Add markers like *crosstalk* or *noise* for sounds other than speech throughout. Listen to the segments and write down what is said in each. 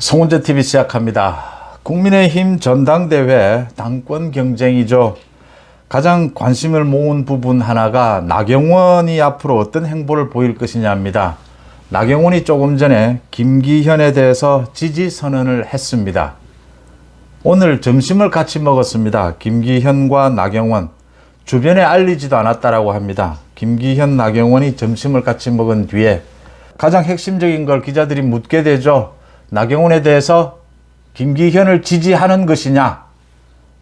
송은재 TV 시작합니다. 국민의힘 전당대회 당권 경쟁이죠. 가장 관심을 모은 부분 하나가 나경원이 앞으로 어떤 행보를 보일 것이냐입니다. 나경원이 조금 전에 김기현에 대해서 지지 선언을 했습니다. 오늘 점심을 같이 먹었습니다. 김기현과 나경원. 주변에 알리지도 않았다라고 합니다. 김기현, 나경원이 점심을 같이 먹은 뒤에 가장 핵심적인 걸 기자들이 묻게 되죠. 나경원에 대해서 김기현을 지지하는 것이냐?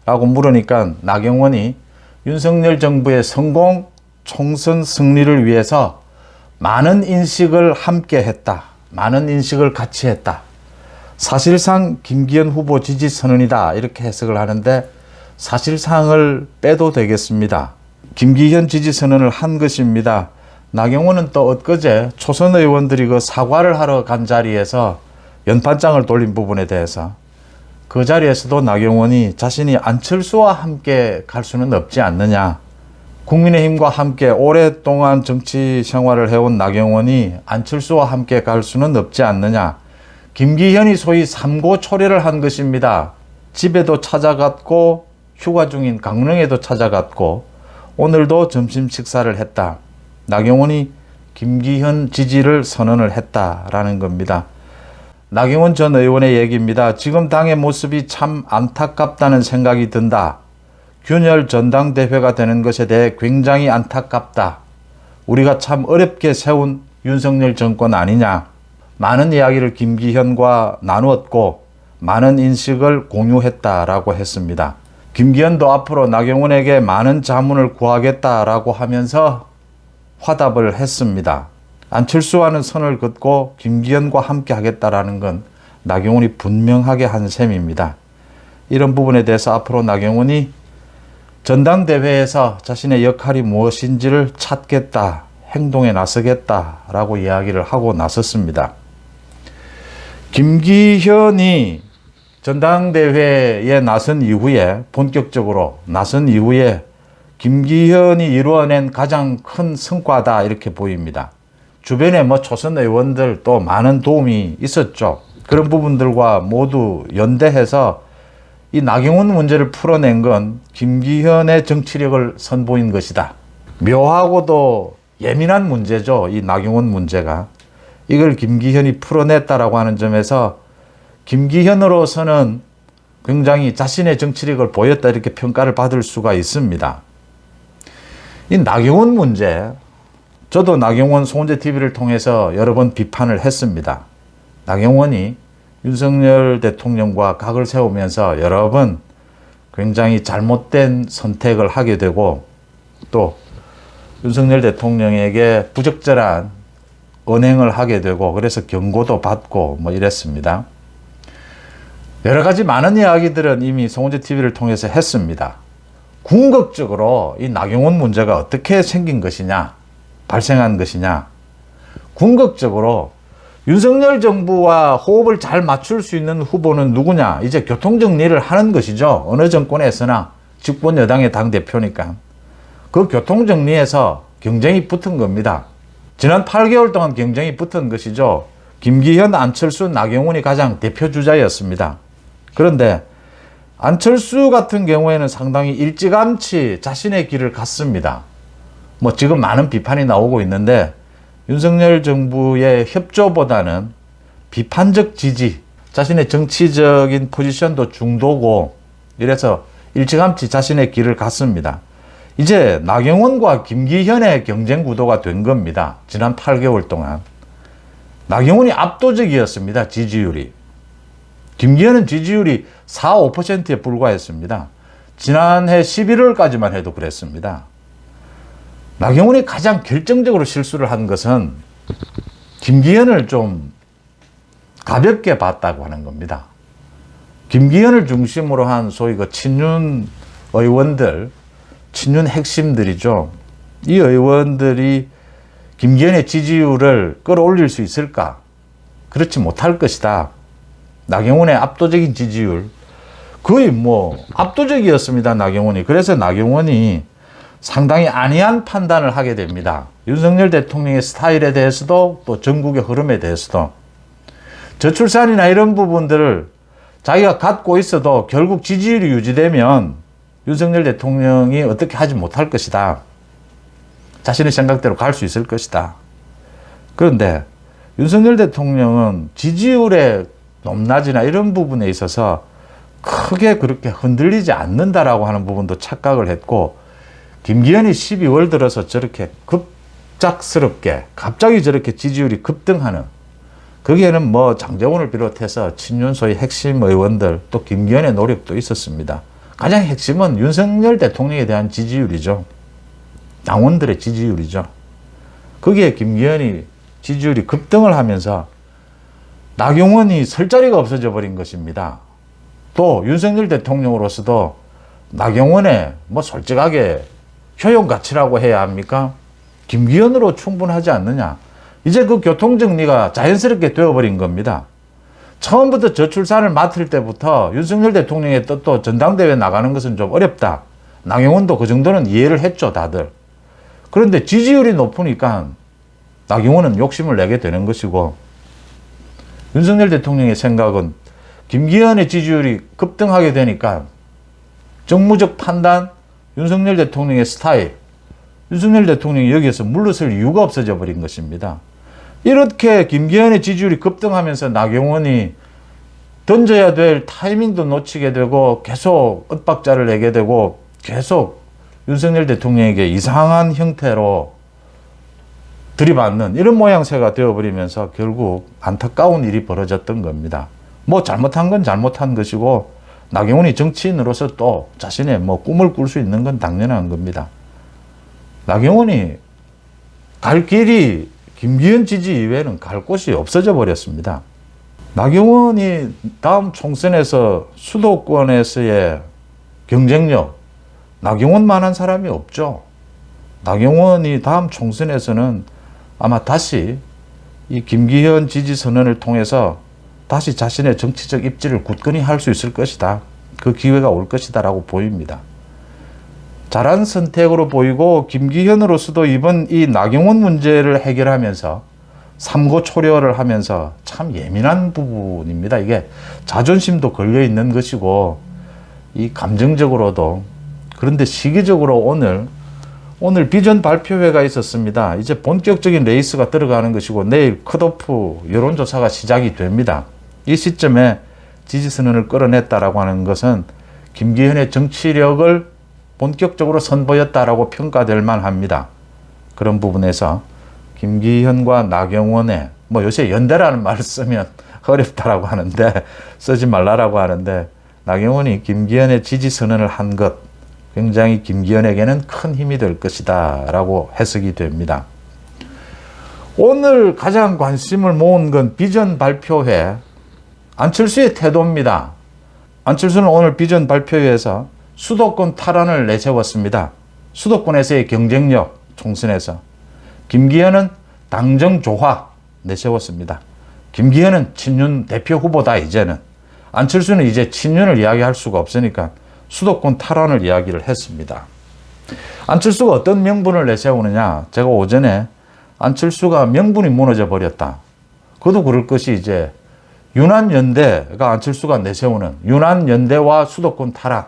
라고 물으니까 나경원이 윤석열 정부의 성공 총선 승리를 위해서 많은 인식을 함께 했다. 많은 인식을 같이 했다. 사실상 김기현 후보 지지 선언이다. 이렇게 해석을 하는데 사실상을 빼도 되겠습니다. 김기현 지지 선언을 한 것입니다. 나경원은 또 엊그제 초선 의원들이 그 사과를 하러 간 자리에서 연판장을 돌린 부분에 대해서 그 자리에서도 나경원이 자신이 안철수와 함께 갈 수는 없지 않느냐. 국민의힘과 함께 오랫동안 정치 생활을 해온 나경원이 안철수와 함께 갈 수는 없지 않느냐. 김기현이 소위 삼고 초려를 한 것입니다. 집에도 찾아갔고 휴가 중인 강릉에도 찾아갔고 오늘도 점심 식사를 했다. 나경원이 김기현 지지를 선언을 했다라는 겁니다. 나경원 전 의원의 얘기입니다. 지금 당의 모습이 참 안타깝다는 생각이 든다. 균열 전당대회가 되는 것에 대해 굉장히 안타깝다. 우리가 참 어렵게 세운 윤석열 정권 아니냐. 많은 이야기를 김기현과 나누었고 많은 인식을 공유했다라고 했습니다. 김기현도 앞으로 나경원에게 많은 자문을 구하겠다라고 하면서 화답을 했습니다. 안철수와는 선을 긋고 김기현과 함께 하겠다라는 건 나경원이 분명하게 한 셈입니다. 이런 부분에 대해서 앞으로 나경원이 전당대회에서 자신의 역할이 무엇인지를 찾겠다, 행동에 나서겠다라고 이야기를 하고 나섰습니다. 김기현이 전당대회에 나선 이후에 본격적으로 나선 이후에 김기현이 이루어낸 가장 큰 성과다 이렇게 보입니다. 주변에 뭐 초선 의원들 또 많은 도움이 있었죠. 그런 부분들과 모두 연대해서 이 나경원 문제를 풀어낸 건 김기현의 정치력을 선보인 것이다. 묘하고도 예민한 문제죠. 이 나경원 문제가. 이걸 김기현이 풀어냈다라고 하는 점에서 김기현으로서는 굉장히 자신의 정치력을 보였다 이렇게 평가를 받을 수가 있습니다. 이 나경원 문제, 저도 나경원 송은재 TV를 통해서 여러 번 비판을 했습니다. 나경원이 윤석열 대통령과 각을 세우면서 여러 번 굉장히 잘못된 선택을 하게 되고 또 윤석열 대통령에게 부적절한 언행을 하게 되고 그래서 경고도 받고 뭐 이랬습니다. 여러 가지 많은 이야기들은 이미 송은재 TV를 통해서 했습니다. 궁극적으로 이 나경원 문제가 어떻게 생긴 것이냐, 발생한 것이냐. 궁극적으로 윤석열 정부와 호흡을 잘 맞출 수 있는 후보는 누구냐? 이제 교통정리를 하는 것이죠. 어느 정권에서나 집권 여당의 당대표니까. 그 교통정리에서 경쟁이 붙은 겁니다. 지난 8개월 동안 경쟁이 붙은 것이죠. 김기현, 안철수, 나경원이 가장 대표 주자였습니다. 그런데 안철수 같은 경우에는 상당히 일찌감치 자신의 길을 갔습니다. 뭐 지금 많은 비판이 나오고 있는데 윤석열 정부의 협조보다는 비판적 지지, 자신의 정치적인 포지션도 중도고 이래서 일찌감치 자신의 길을 갔습니다. 이제 나경원과 김기현의 경쟁 구도가 된 겁니다. 지난 8개월 동안. 나경원이 압도적이었습니다. 지지율이. 김기현은 지지율이 4, 5%에 불과했습니다. 지난해 11월까지만 해도 그랬습니다. 나경원이 가장 결정적으로 실수를 한 것은 김기현을 좀 가볍게 봤다고 하는 겁니다. 김기현을 중심으로 한 소위 그 친윤 의원들, 친윤 핵심들이죠. 이 의원들이 김기현의 지지율을 끌어올릴 수 있을까? 그렇지 못할 것이다. 나경원의 압도적인 지지율. 거의 뭐 압도적이었습니다. 나경원이. 그래서 나경원이 상당히 안이한 판단을 하게 됩니다. 윤석열 대통령의 스타일에 대해서도 또 전국의 흐름에 대해서도 저출산이나 이런 부분들을 자기가 갖고 있어도 결국 지지율이 유지되면 윤석열 대통령이 어떻게 하지 못할 것이다. 자신의 생각대로 갈 수 있을 것이다. 그런데 윤석열 대통령은 지지율의 높낮이나 이런 부분에 있어서 크게 그렇게 흔들리지 않는다라고 하는 부분도 착각을 했고 김기현이 12월 들어서 저렇게 급작스럽게 갑자기 저렇게 지지율이 급등하는 거기에는 뭐 장재원을 비롯해서 친윤소의 핵심 의원들 또 김기현의 노력도 있었습니다. 가장 핵심은 윤석열 대통령에 대한 지지율이죠. 당원들의 지지율이죠. 거기에 김기현이 지지율이 급등을 하면서 나경원이 설 자리가 없어져 버린 것입니다. 또 윤석열 대통령으로서도 나경원의 뭐 솔직하게 효용 가치라고 해야 합니까? 김기현으로 충분하지 않느냐. 이제 그 교통 정리가 자연스럽게 되어버린 겁니다. 처음부터 저출산을 맡을 때부터 윤석열 대통령의 뜻도 전당대회 나가는 것은 좀 어렵다. 나경원도 그 정도는 이해를 했죠, 다들. 그런데 지지율이 높으니까 나경원은 욕심을 내게 되는 것이고 윤석열 대통령의 생각은 김기현의 지지율이 급등하게 되니까 정무적 판단, 윤석열 대통령의 스타일, 윤석열 대통령이 여기에서 물러설 이유가 없어져 버린 것입니다. 이렇게 김기현의 지지율이 급등하면서 나경원이 던져야 될 타이밍도 놓치게 되고 계속 엇박자를 내게 되고 계속 윤석열 대통령에게 이상한 형태로 들이받는 이런 모양새가 되어버리면서 결국 안타까운 일이 벌어졌던 겁니다. 뭐 잘못한 건 잘못한 것이고 나경원이 정치인으로서 또 자신의 뭐 꿈을 꿀 수 있는 건 당연한 겁니다. 나경원이 갈 길이 김기현 지지 이외에는 갈 곳이 없어져 버렸습니다. 나경원이 다음 총선에서 수도권에서의 경쟁력, 나경원만한 사람이 없죠. 나경원이 다음 총선에서는 아마 다시 이 김기현 지지 선언을 통해서 다시 자신의 정치적 입지를 굳건히 할 수 있을 것이다. 그 기회가 올 것이다라고 보입니다. 잘한 선택으로 보이고 김기현으로서도 이번 이 나경원 문제를 해결하면서 삼고 초려를 하면서 참 예민한 부분입니다. 이게 자존심도 걸려 있는 것이고 이 감정적으로도 그런데 시기적으로 오늘 오늘 비전 발표회가 있었습니다. 이제 본격적인 레이스가 들어가는 것이고 내일 컷오프 여론조사가 시작이 됩니다. 이 시점에 지지선언을 끌어냈다라고 하는 것은 김기현의 정치력을 본격적으로 선보였다라고 평가될 만합니다. 그런 부분에서 김기현과 나경원의 뭐 요새 연대라는 말을 쓰면 *laughs* 어렵다라고 하는데 쓰지 말라라고 하는데 나경원이 김기현의 지지 선언을 한 것 굉장히 김기현에게는 큰 힘이 될 것이다라고 해석이 됩니다. 오늘 가장 관심을 모은 건 비전 발표회 안철수의 태도입니다. 안철수는 오늘 비전 발표회에서 수도권 탈환을 내세웠습니다. 수도권에서의 경쟁력 총선에서 김기현은 당정 조화 내세웠습니다. 김기현은 친윤 대표 후보다 이제는 안철수는 이제 친윤을 이야기할 수가 없으니까 수도권 탈환을 이야기를 했습니다. 안철수가 어떤 명분을 내세우느냐? 제가 오전에 안철수가 명분이 무너져 버렸다. 그도 그럴 것이 이제 유난연대가 안철수가 내세우는 유난연대와 수도권 탈환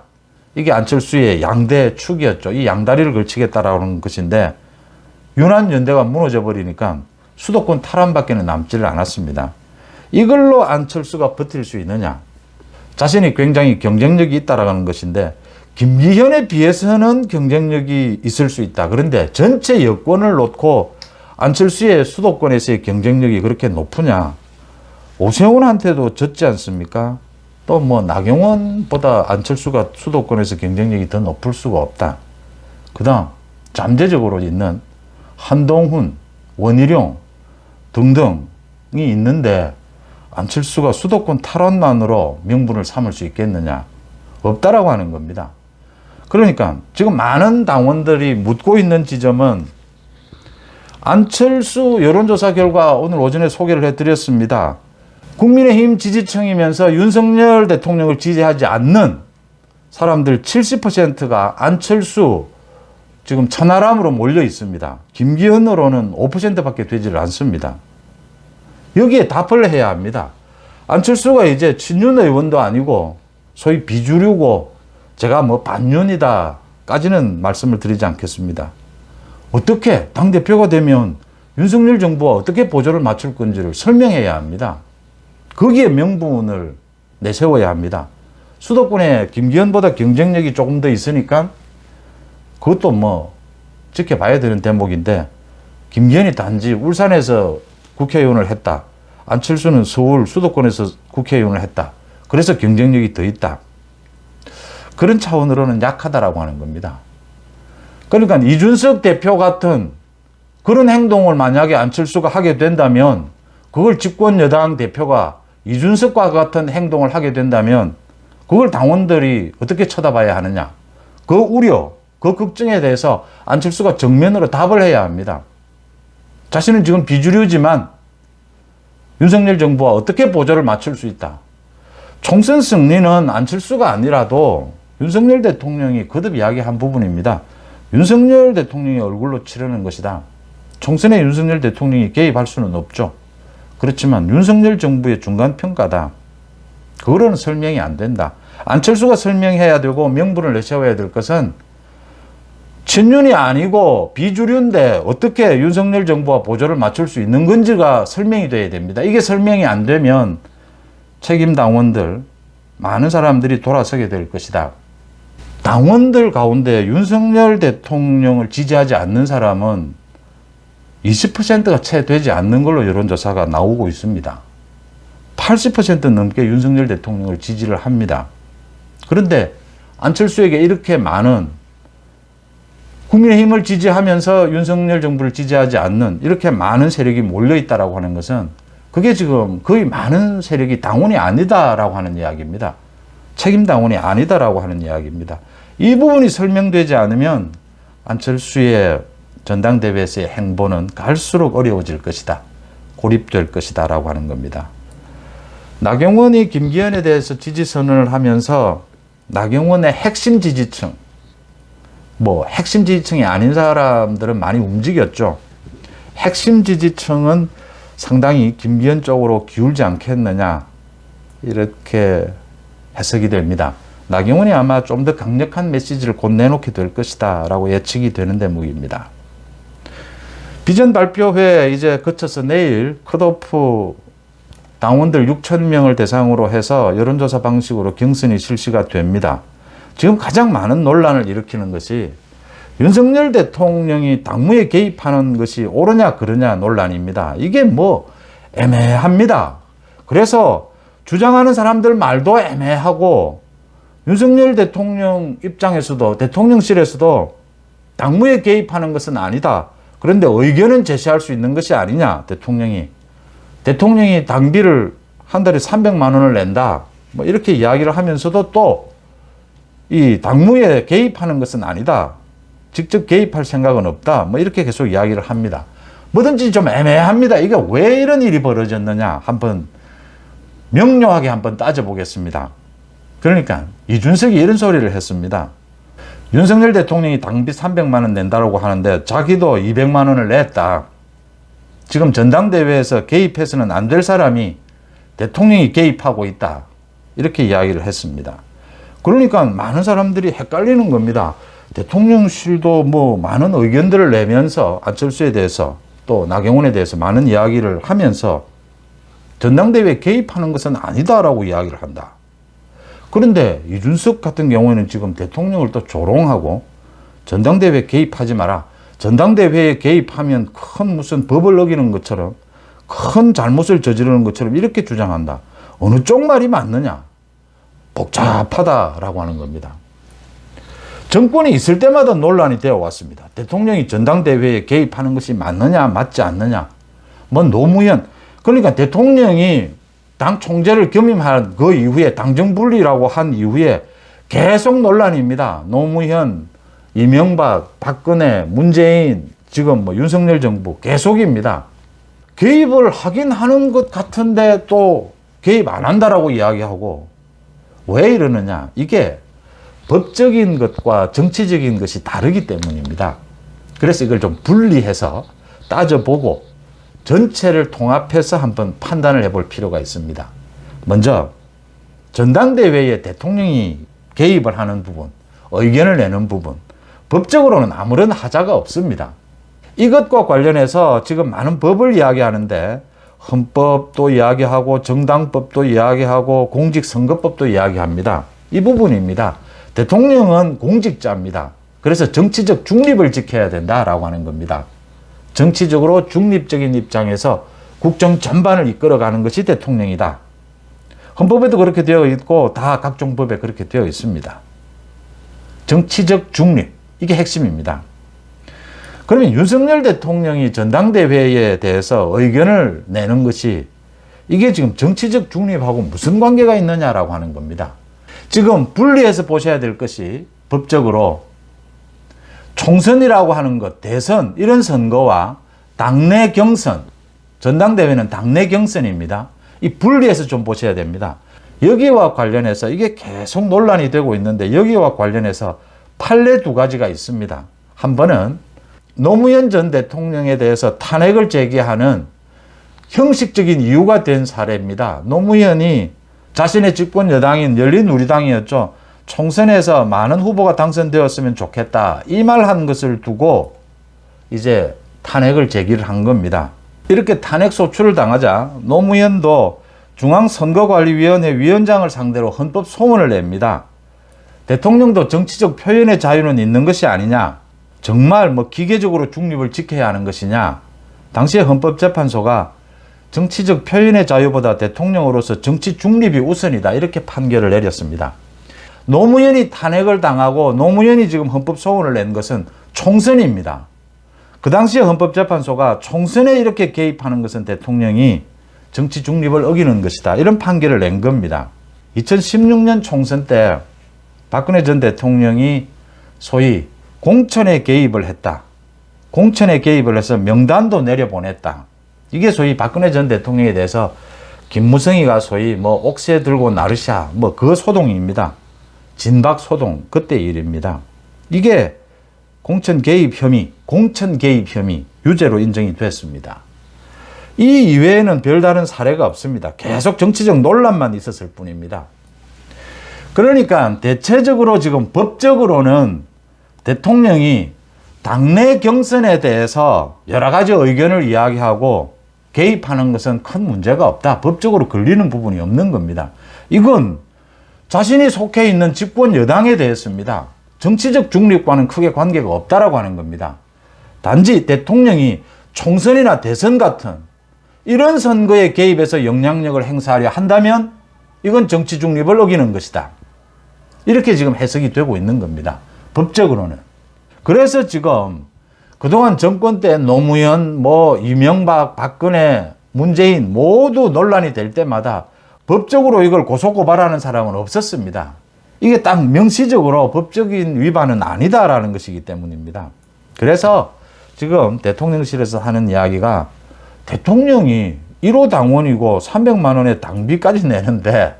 이게 안철수의 양대 축이었죠. 이 양다리를 걸치겠다라는 것인데 유난연대가 무너져 버리니까 수도권 탈환밖에는 남지를 않았습니다. 이걸로 안철수가 버틸 수 있느냐? 자신이 굉장히 경쟁력이 있다라는 것인데 김기현에 비해서는 경쟁력이 있을 수 있다. 그런데 전체 여권을 놓고 안철수의 수도권에서의 경쟁력이 그렇게 높으냐? 오세훈한테도 졌지 않습니까? 또 뭐 나경원보다 안철수가 수도권에서 경쟁력이 더 높을 수가 없다. 그 다음 잠재적으로 있는 한동훈, 원희룡 등등이 있는데 안철수가 수도권 탈환만으로 명분을 삼을 수 있겠느냐? 없다라고 하는 겁니다. 그러니까 지금 많은 당원들이 묻고 있는 지점은 안철수 여론조사 결과 오늘 오전에 소개를 해드렸습니다. 국민의힘 지지층이면서 윤석열 대통령을 지지하지 않는 사람들 70%가 안철수 지금 천하람으로 몰려 있습니다. 김기현으로는 5%밖에 되질 않습니다. 여기에 답을 해야 합니다. 안철수가 이제 친윤 의원도 아니고 소위 비주류고 제가 뭐 반윤이다까지는 말씀을 드리지 않겠습니다. 어떻게 당대표가 되면 윤석열 정부와 어떻게 보조를 맞출 건지를 설명해야 합니다. 거기에 명분을 내세워야 합니다. 수도권에 김기현보다 경쟁력이 조금 더 있으니까 그것도 뭐 지켜봐야 되는 대목인데 김기현이 단지 울산에서 국회의원을 했다. 안철수는 서울 수도권에서 국회의원을 했다. 그래서 경쟁력이 더 있다. 그런 차원으로는 약하다라고 하는 겁니다. 그러니까 이준석 대표 같은 그런 행동을 만약에 안철수가 하게 된다면 그걸 집권 여당 대표가 이준석과 같은 행동을 하게 된다면 그걸 당원들이 어떻게 쳐다봐야 하느냐. 그 우려, 그 걱정에 대해서 안철수가 정면으로 답을 해야 합니다. 자신은 지금 비주류지만 윤석열 정부와 어떻게 보조를 맞출 수 있다. 총선 승리는 안철수가 아니라도 윤석열 대통령이 거듭 이야기한 부분입니다. 윤석열 대통령의 얼굴로 치르는 것이다. 총선에 윤석열 대통령이 개입할 수는 없죠. 그렇지만 윤석열 정부의 중간 평가다. 그거로는 설명이 안 된다. 안철수가 설명해야 되고 명분을 내세워야 될 것은 친윤이 아니고 비주류인데 어떻게 윤석열 정부와 보조를 맞출 수 있는 건지가 설명이 돼야 됩니다. 이게 설명이 안 되면 책임 당원들 많은 사람들이 돌아서게 될 것이다. 당원들 가운데 윤석열 대통령을 지지하지 않는 사람은 20%가 채 되지 않는 걸로 여론조사가 나오고 있습니다. 80% 넘게 윤석열 대통령을 지지를 합니다. 그런데 안철수에게 이렇게 많은 국민의힘을 지지하면서 윤석열 정부를 지지하지 않는 이렇게 많은 세력이 몰려 있다라고 하는 것은 그게 지금 거의 많은 세력이 당원이 아니다라고 하는 이야기입니다. 책임 당원이 아니다라고 하는 이야기입니다. 이 부분이 설명되지 않으면 안철수의 전당대회에서의 행보는 갈수록 어려워질 것이다. 고립될 것이다. 라고 하는 겁니다. 나경원이 김기현에 대해서 지지선언을 하면서 나경원의 핵심 지지층, 뭐 핵심 지지층이 아닌 사람들은 많이 움직였죠. 핵심 지지층은 상당히 김기현 쪽으로 기울지 않겠느냐 이렇게 해석이 됩니다. 나경원이 아마 좀 더 강력한 메시지를 곧 내놓게 될 것이다 라고 예측이 되는 대목입니다. 비전 발표회 이제 거쳐서 내일 컷오프 당원들 6천 명을 대상으로 해서 여론조사 방식으로 경선이 실시가 됩니다. 지금 가장 많은 논란을 일으키는 것이 윤석열 대통령이 당무에 개입하는 것이 옳으냐 그러냐 논란입니다. 이게 뭐 애매합니다. 그래서 주장하는 사람들 말도 애매하고 윤석열 대통령 입장에서도 대통령실에서도 당무에 개입하는 것은 아니다. 그런데 의견은 제시할 수 있는 것이 아니냐 대통령이 대통령이 당비를 한 달에 300만 원을 낸다. 뭐 이렇게 이야기를 하면서도 또 이 당무에 개입하는 것은 아니다. 직접 개입할 생각은 없다. 뭐 이렇게 계속 이야기를 합니다. 뭐든지 좀 애매합니다. 이게 왜 이런 일이 벌어졌느냐 한번 명료하게 한번 따져보겠습니다. 그러니까 이준석이 이런 소리를 했습니다. 윤석열 대통령이 당비 300만 원 낸다고 하는데 자기도 200만 원을 냈다. 지금 전당대회에서 개입해서는 안 될 사람이 대통령이 개입하고 있다. 이렇게 이야기를 했습니다. 그러니까 많은 사람들이 헷갈리는 겁니다. 대통령실도 뭐 많은 의견들을 내면서 안철수에 대해서 또 나경원에 대해서 많은 이야기를 하면서 전당대회에 개입하는 것은 아니다라고 이야기를 한다. 그런데 이준석 같은 경우에는 지금 대통령을 또 조롱하고 전당대회에 개입하지 마라. 전당대회에 개입하면 큰 무슨 법을 어기는 것처럼 큰 잘못을 저지르는 것처럼 이렇게 주장한다. 어느 쪽 말이 맞느냐? 복잡하다라고 하는 겁니다. 정권이 있을 때마다 논란이 되어 왔습니다. 대통령이 전당대회에 개입하는 것이 맞느냐, 맞지 않느냐. 뭐 노무현. 그러니까 대통령이 당 총재를 겸임한 그 이후에 당정 분리라고 한 이후에 계속 논란입니다. 노무현, 이명박, 박근혜, 문재인, 지금 뭐 윤석열 정부 계속입니다. 개입을 하긴 하는 것 같은데 또 개입 안 한다라고 이야기하고 왜 이러느냐? 이게 법적인 것과 정치적인 것이 다르기 때문입니다. 그래서 이걸 좀 분리해서 따져보고 전체를 통합해서 한번 판단을 해볼 필요가 있습니다. 먼저 전당대회에 대통령이 개입을 하는 부분, 의견을 내는 부분, 법적으로는 아무런 하자가 없습니다. 이것과 관련해서 지금 많은 법을 이야기하는데 헌법도 이야기하고 정당법도 이야기하고 공직선거법도 이야기합니다. 이 부분입니다. 대통령은 공직자입니다. 그래서 정치적 중립을 지켜야 된다라고 하는 겁니다. 정치적으로 중립적인 입장에서 국정 전반을 이끌어가는 것이 대통령이다. 헌법에도 그렇게 되어 있고 다 각종 법에 그렇게 되어 있습니다. 정치적 중립 이게 핵심입니다. 그러면 윤석열 대통령이 전당대회에 대해서 의견을 내는 것이 이게 지금 정치적 중립하고 무슨 관계가 있느냐라고 하는 겁니다. 지금 분리해서 보셔야 될 것이 법적으로 총선이라고 하는 것, 대선, 이런 선거와 당내 경선, 전당대회는 당내 경선입니다. 이 분리해서 좀 보셔야 됩니다. 여기와 관련해서 이게 계속 논란이 되고 있는데 여기와 관련해서 판례 두 가지가 있습니다. 한 번은 노무현 전 대통령에 대해서 탄핵을 제기하는 형식적인 이유가 된 사례입니다. 노무현이 자신의 집권 여당인 열린우리당이었죠. 총선에서 많은 후보가 당선되었으면 좋겠다. 이 말 한 것을 두고 이제 탄핵을 제기를 한 겁니다. 이렇게 탄핵 소추를 당하자 노무현도 중앙선거관리위원회 위원장을 상대로 헌법 소원을 냅니다. 대통령도 정치적 표현의 자유는 있는 것이 아니냐. 정말 뭐 기계적으로 중립을 지켜야 하는 것이냐. 당시에 헌법재판소가 정치적 표현의 자유보다 대통령으로서 정치 중립이 우선이다. 이렇게 판결을 내렸습니다. 노무현이 탄핵을 당하고 노무현이 지금 헌법 소원을 낸 것은 총선입니다. 그 당시에 헌법재판소가 총선에 이렇게 개입하는 것은 대통령이 정치 중립을 어기는 것이다. 이런 판결을 낸 겁니다. 2016년 총선 때 박근혜 전 대통령이 소위 공천에 개입을 했다. 공천에 개입을 해서 명단도 내려보냈다. 이게 소위 박근혜 전 대통령에 대해서 김무성이가 소위 뭐 옥새 들고 나르샤 뭐 그 소동입니다. 진박 소동 그때 일입니다. 이게 공천 개입 혐의, 공천 개입 혐의 유죄로 인정이 됐습니다. 이 이외에는 별다른 사례가 없습니다. 계속 정치적 논란만 있었을 뿐입니다. 그러니까 대체적으로 지금 법적으로는 대통령이 당내 경선에 대해서 여러 가지 의견을 이야기하고 개입하는 것은 큰 문제가 없다. 법적으로 걸리는 부분이 없는 겁니다. 이건 자신이 속해 있는 집권 여당에 대해서입니다. 정치적 중립과는 크게 관계가 없다라고 하는 겁니다. 단지 대통령이 총선이나 대선 같은 이런 선거에 개입해서 영향력을 행사하려 한다면 이건 정치 중립을 어기는 것이다. 이렇게 지금 해석이 되고 있는 겁니다. 법적으로는. 그래서 지금 그동안 정권 때 노무현, 뭐 이명박, 박근혜, 문재인 모두 논란이 될 때마다 법적으로 이걸 고소고발하는 사람은 없었습니다. 이게 딱 명시적으로 법적인 위반은 아니다라는 것이기 때문입니다. 그래서 지금 대통령실에서 하는 이야기가 대통령이 1호 당원이고 300만 원의 당비까지 내는데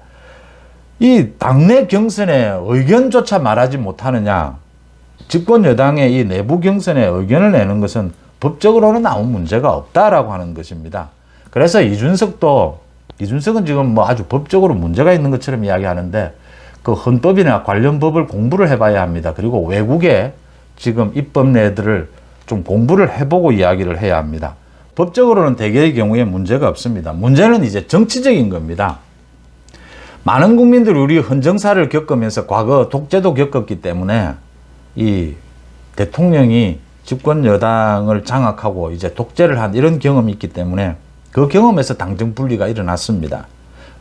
이 당내 경선에 의견조차 말하지 못하느냐. 집권 여당의 이 내부 경선에 의견을 내는 것은 법적으로는 아무 문제가 없다라고 하는 것입니다. 그래서 이준석도 이준석은 지금 뭐 아주 법적으로 문제가 있는 것처럼 이야기하는데 그 헌법이나 관련 법을 공부를 해봐야 합니다. 그리고 외국의 지금 입법례들을 좀 공부를 해보고 이야기를 해야 합니다. 법적으로는 대개의 경우에 문제가 없습니다. 문제는 이제 정치적인 겁니다. 많은 국민들이 우리 헌정사를 겪으면서 과거 독재도 겪었기 때문에 이 대통령이 집권 여당을 장악하고 이제 독재를 한 이런 경험이 있기 때문에 그 경험에서 당정 분리가 일어났습니다.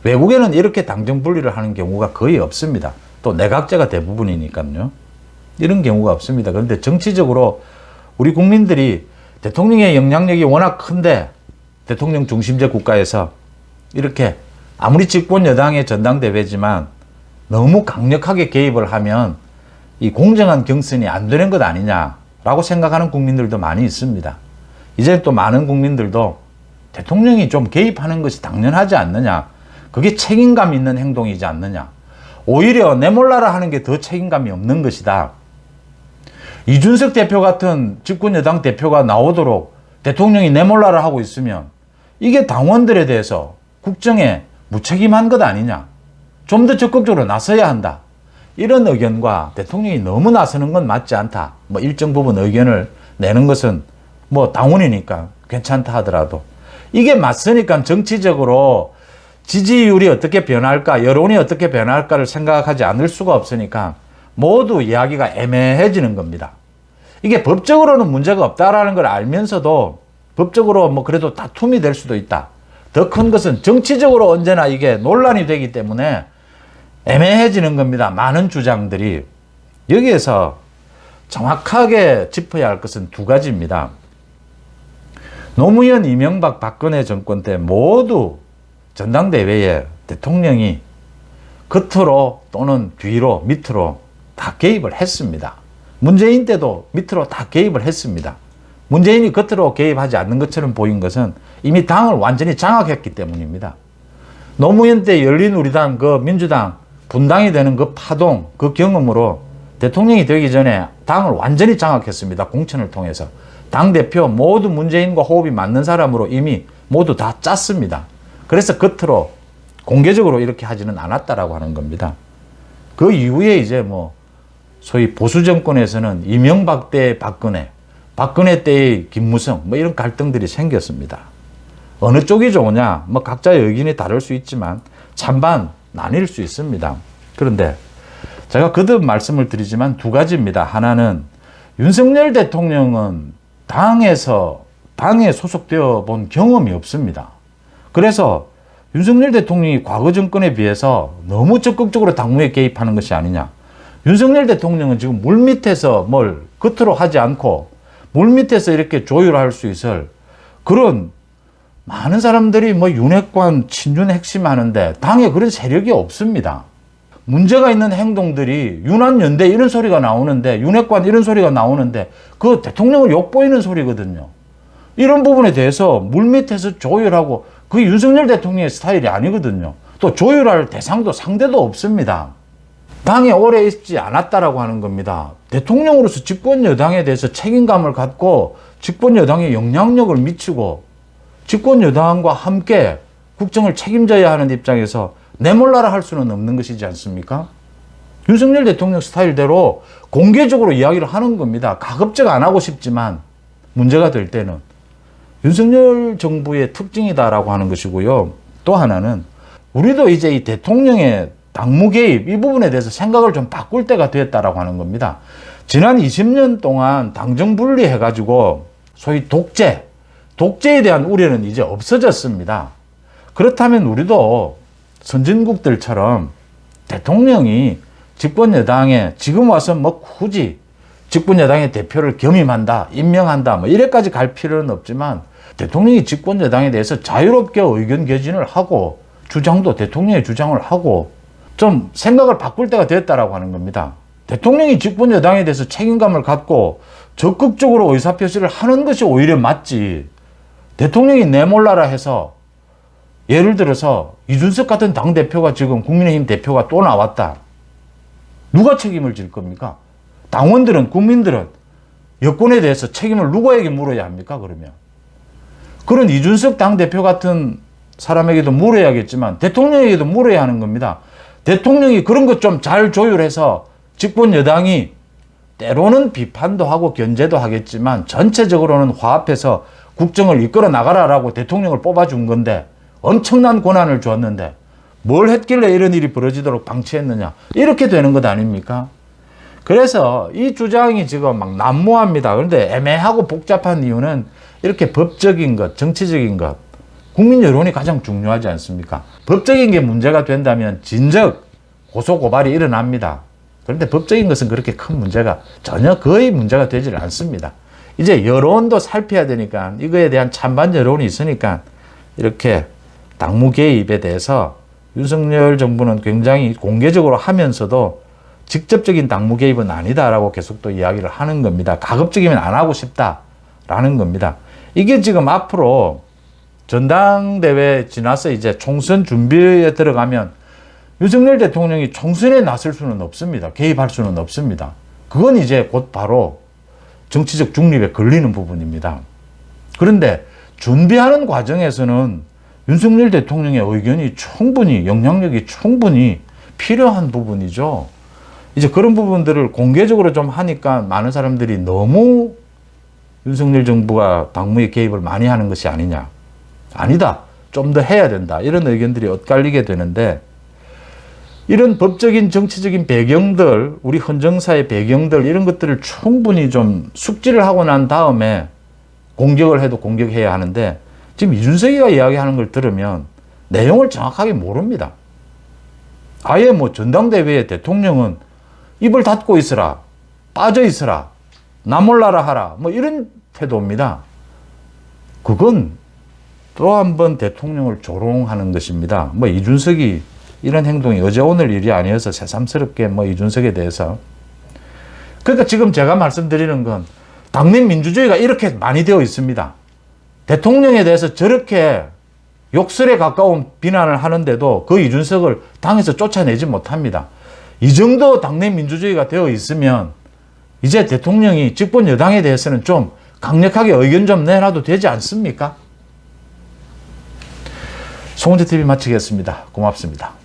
외국에는 이렇게 당정 분리를 하는 경우가 거의 없습니다. 또 내각제가 대부분이니까요. 이런 경우가 없습니다. 그런데 정치적으로 우리 국민들이 대통령의 영향력이 워낙 큰데 대통령 중심제 국가에서 이렇게 아무리 집권 여당의 전당대회지만 너무 강력하게 개입을 하면 이 공정한 경선이 안 되는 것 아니냐라고 생각하는 국민들도 많이 있습니다. 이제 또 많은 국민들도 대통령이 좀 개입하는 것이 당연하지 않느냐. 그게 책임감 있는 행동이지 않느냐. 오히려 내몰라라 하는 게 더 책임감이 없는 것이다. 이준석 대표 같은 집권 여당 대표가 나오도록 대통령이 내몰라라 하고 있으면 이게 당원들에 대해서 국정에 무책임한 것 아니냐. 좀 더 적극적으로 나서야 한다. 이런 의견과 대통령이 너무 나서는 건 맞지 않다. 뭐 일정 부분 의견을 내는 것은 뭐 당원이니까 괜찮다 하더라도 이게 맞으니까 정치적으로 지지율이 어떻게 변할까, 여론이 어떻게 변할까를 생각하지 않을 수가 없으니까 모두 이야기가 애매해지는 겁니다. 이게 법적으로는 문제가 없다라는 걸 알면서도 법적으로 뭐 그래도 다툼이 될 수도 있다. 더 큰 것은 정치적으로 언제나 이게 논란이 되기 때문에 애매해지는 겁니다. 많은 주장들이. 여기에서 정확하게 짚어야 할 것은 두 가지입니다. 노무현, 이명박, 박근혜 정권 때 모두 전당대회에 대통령이 겉으로 또는 뒤로, 밑으로 다 개입을 했습니다. 문재인 때도 밑으로 다 개입을 했습니다. 문재인이 겉으로 개입하지 않는 것처럼 보인 것은 이미 당을 완전히 장악했기 때문입니다. 노무현 때 열린 우리당 그 민주당 분당이 되는 그 파동 그 경험으로 대통령이 되기 전에 당을 완전히 장악했습니다. 공천을 통해서. 당대표 모두 문재인과 호흡이 맞는 사람으로 이미 모두 다 짰습니다. 그래서 겉으로 공개적으로 이렇게 하지는 않았다라고 하는 겁니다. 그 이후에 이제 뭐 소위 보수 정권에서는 이명박 때 박근혜, 박근혜 때의 김무성 뭐 이런 갈등들이 생겼습니다. 어느 쪽이 좋으냐? 뭐 각자의 의견이 다를 수 있지만 찬반 나뉠 수 있습니다. 그런데 제가 거듭 말씀을 드리지만 두 가지입니다. 하나는 윤석열 대통령은 당에서 당에 소속되어 본 경험이 없습니다. 그래서 윤석열 대통령이 과거 정권에 비해서 너무 적극적으로 당무에 개입하는 것이 아니냐. 윤석열 대통령은 지금 물밑에서 뭘 겉으로 하지 않고 물밑에서 이렇게 조율할 수 있을 그런 많은 사람들이 뭐 윤핵관 친윤 핵심 하는데 당에 그런 세력이 없습니다. 문제가 있는 행동들이 윤한연대 이런 소리가 나오는데 윤핵관 이런 소리가 나오는데 그 대통령을 욕보이는 소리거든요. 이런 부분에 대해서 물밑에서 조율하고 그 윤석열 대통령의 스타일이 아니거든요. 또 조율할 대상도 상대도 없습니다. 당에 오래 있지 않았다라고 하는 겁니다. 대통령으로서 집권 여당에 대해서 책임감을 갖고 집권 여당에 영향력을 미치고 집권 여당과 함께 국정을 책임져야 하는 입장에서 내몰라라 할 수는 없는 것이지 않습니까? 윤석열 대통령 스타일대로 공개적으로 이야기를 하는 겁니다. 가급적 안 하고 싶지만 문제가 될 때는 윤석열 정부의 특징이다라고 하는 것이고요. 또 하나는 우리도 이제 이 대통령의 당무 개입 이 부분에 대해서 생각을 좀 바꿀 때가 됐다라고 하는 겁니다. 지난 20년 동안 당정 분리해 가지고 소위 독재, 독재에 대한 우려는 이제 없어졌습니다. 그렇다면 우리도 선진국들처럼 대통령이 집권 여당에 지금 와서 뭐 굳이 집권 여당의 대표를 겸임한다, 임명한다, 뭐 이래까지 갈 필요는 없지만 대통령이 집권 여당에 대해서 자유롭게 의견 개진을 하고 주장도 대통령의 주장을 하고 좀 생각을 바꿀 때가 됐다라고 하는 겁니다. 대통령이 집권 여당에 대해서 책임감을 갖고 적극적으로 의사표시를 하는 것이 오히려 맞지. 대통령이 내몰라라 해서 예를 들어서 이준석 같은 당대표가 지금 국민의힘 대표가 또 나왔다. 누가 책임을 질 겁니까? 당원들은, 국민들은 여권에 대해서 책임을 누구에게 물어야 합니까? 그러면. 그런 이준석 당대표 같은 사람에게도 물어야겠지만 대통령에게도 물어야 하는 겁니다. 대통령이 그런 것 좀 잘 조율해서 집권 여당이 때로는 비판도 하고 견제도 하겠지만 전체적으로는 화합해서 국정을 이끌어 나가라라고 대통령을 뽑아준 건데 엄청난 권한을 주었는데 뭘 했길래 이런 일이 벌어지도록 방치했느냐 이렇게 되는 것 아닙니까? 그래서 이 주장이 지금 막 난무합니다. 그런데 애매하고 복잡한 이유는 이렇게 법적인 것, 정치적인 것, 국민 여론이 가장 중요하지 않습니까? 법적인 게 문제가 된다면 진즉 고소 고발이 일어납니다. 그런데 법적인 것은 그렇게 큰 문제가 전혀 거의 문제가 되질 않습니다. 이제 여론도 살펴야 되니까 이거에 대한 찬반 여론이 있으니까 이렇게 당무 개입에 대해서 윤석열 정부는 굉장히 공개적으로 하면서도 직접적인 당무 개입은 아니다라고 계속 또 이야기를 하는 겁니다. 가급적이면 안 하고 싶다라는 겁니다. 이게 지금 앞으로 전당대회 지나서 이제 총선 준비에 들어가면 윤석열 대통령이 총선에 나설 수는 없습니다. 개입할 수는 없습니다. 그건 이제 곧 바로 정치적 중립에 걸리는 부분입니다. 그런데 준비하는 과정에서는 윤석열 대통령의 의견이 충분히 영향력이 충분히 필요한 부분이죠. 이제 그런 부분들을 공개적으로 좀 하니까 많은 사람들이 너무 윤석열 정부가 당무에 개입을 많이 하는 것이 아니냐. 아니다. 좀 더 해야 된다. 이런 의견들이 엇갈리게 되는데 이런 법적인 정치적인 배경들, 우리 헌정사의 배경들 이런 것들을 충분히 좀 숙지를 하고 난 다음에 공격을 해도 공격해야 하는데 지금 이준석이가 이야기하는 걸 들으면 내용을 정확하게 모릅니다. 아예 뭐 전당대회에 대통령은 입을 닫고 있으라, 빠져 있으라, 나 몰라라 하라, 뭐 이런 태도입니다. 그건 또 한 번 대통령을 조롱하는 것입니다. 뭐 이준석이 이런 행동이 어제 오늘 일이 아니어서 새삼스럽게 뭐 이준석에 대해서 그러니까 지금 제가 말씀드리는 건 당내 민주주의가 이렇게 많이 되어 있습니다. 대통령에 대해서 저렇게 욕설에 가까운 비난을 하는데도 그 이준석을 당에서 쫓아내지 못합니다. 이 정도 당내 민주주의가 되어 있으면 이제 대통령이 집권 여당에 대해서는 좀 강력하게 의견 좀 내놔도 되지 않습니까? 송은재 TV 마치겠습니다. 고맙습니다.